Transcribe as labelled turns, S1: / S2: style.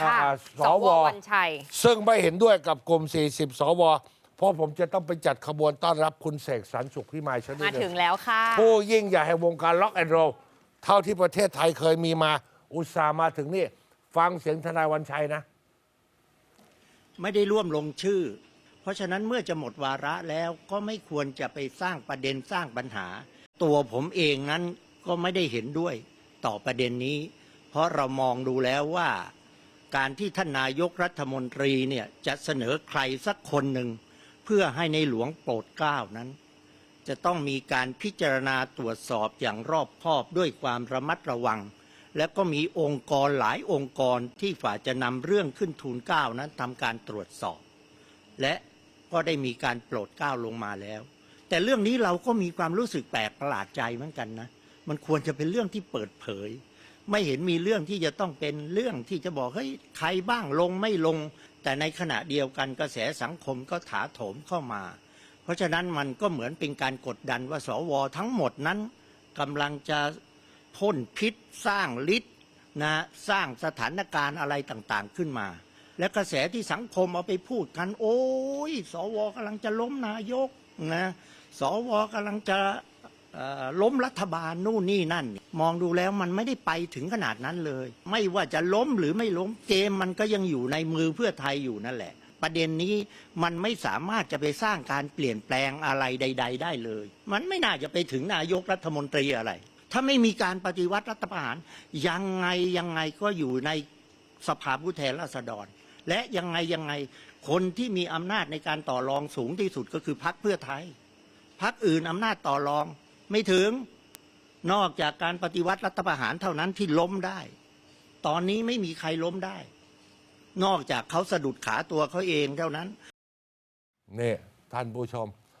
S1: ค่ะ
S2: อ่า
S1: ส
S2: ส
S1: ว
S2: ว
S1: วันชัย
S2: ซึ่งไม่เห็นด้วยกับกลุ่ม 40 สว เพราะผมจะต้องไปจัดขบวนต้อนรับคุณเสกสรรสุขพิมายชนิ
S1: มา
S2: ด
S1: ถึงแล้วค่ะ
S2: ผู้ยิ่งใหญ่แห่งวงการล็อกแอนด์โรลเท่าที่ประเทศไทยเคยมีมาอุตส่าห์มาถึงนี่ ฟังเสียงทนายวันชัยนะ
S3: ไม่ได้ร่วมลงชื่อ เพราะฉะนั้นเมื่อจะหมดวาระแล้วก็ไม่ควรจะไปสร้างประเด็นสร้างปัญหา ตัวผมเองนั้นก็ไม่ได้เห็นด้วยต่อประเด็นนี้ เพราะเรามองดูแล้วว่า การที่ท่านนายกรัฐมนตรีเนี่ยจะเสนอใครสักคนหนึ่ง เพื่อให้ในหลวงโปรดเกล้านั้น จะต้องมีการพิจารณาตรวจสอบอย่างรอบคอบด้วยความระมัดระวัง และก็มีองค์กรหลายองค์กรที่ฝ่าจะนำเรื่องขึ้นทูลเกล้านั้นทำการตรวจสอบ และก็ได้มีการโปรดเกล้าลงมาแล้ว แต่เรื่องนี้เราก็มีความรู้สึกแปลกประหลาดใจเหมือนกันนะมันควรจะเป็นเรื่องที่เปิดเผย ไม่เห็นมีเรื่องที่จะต้องเป็นเรื่องที่จะบอกเฮ้ยใครบ้างลงไม่ลง แต่ในขณะเดียวกันกระแสสังคมก็ถาโถมเข้ามา เพราะฉะนั้นมันก็เหมือนเป็นการกดดันว่าสวทั้งหมดนั้นกำลังจะพ่นพิษสร้างฤทธิ์นะสร้างสถานการณ์อะไรต่างๆขึ้นมา และกระแสที่สังคมเอาไปพูดกัน โอ้ยสวกำลังจะล้มนายกนะสวกำลังจะ ล้มรัฐบาลนู่นนี่นั่น มองดูแล้วมันไม่ได้ไปถึงขนาดนั้นเลย ไม่ว่าจะล้มหรือไม่ล้มเกมมันก็ยังอยู่ในมือเพื่อไทยอยู่นั่นแหละ ประเด็นนี้มันไม่สามารถจะไปสร้างการเปลี่ยนแปลงอะไรใด ๆ ได้เลย มันไม่น่าจะไปถึงนายกรัฐมนตรีอะไร ถ้าไม่มีการปฏิวัติรัฐประหารยังไงยังไงก็อยู่ในสภาผู้แทนราษฎร และยังไงยังไงคนที่มีอำนาจในการต่อรองสูงที่สุดก็คือพรรคเพื่อไทยพรรคอื่นอำนาจต่อรอง ไม่ถึงนอกจากการปฏิวัติรัฐประหารเท่านั้นที่ล้มได้ ตอนนี้ไม่มีใครล้มได้ นอกจากเขาสะดุดขาตัวเขาเองเท่านั้น
S2: นี่ท่านผู้ชม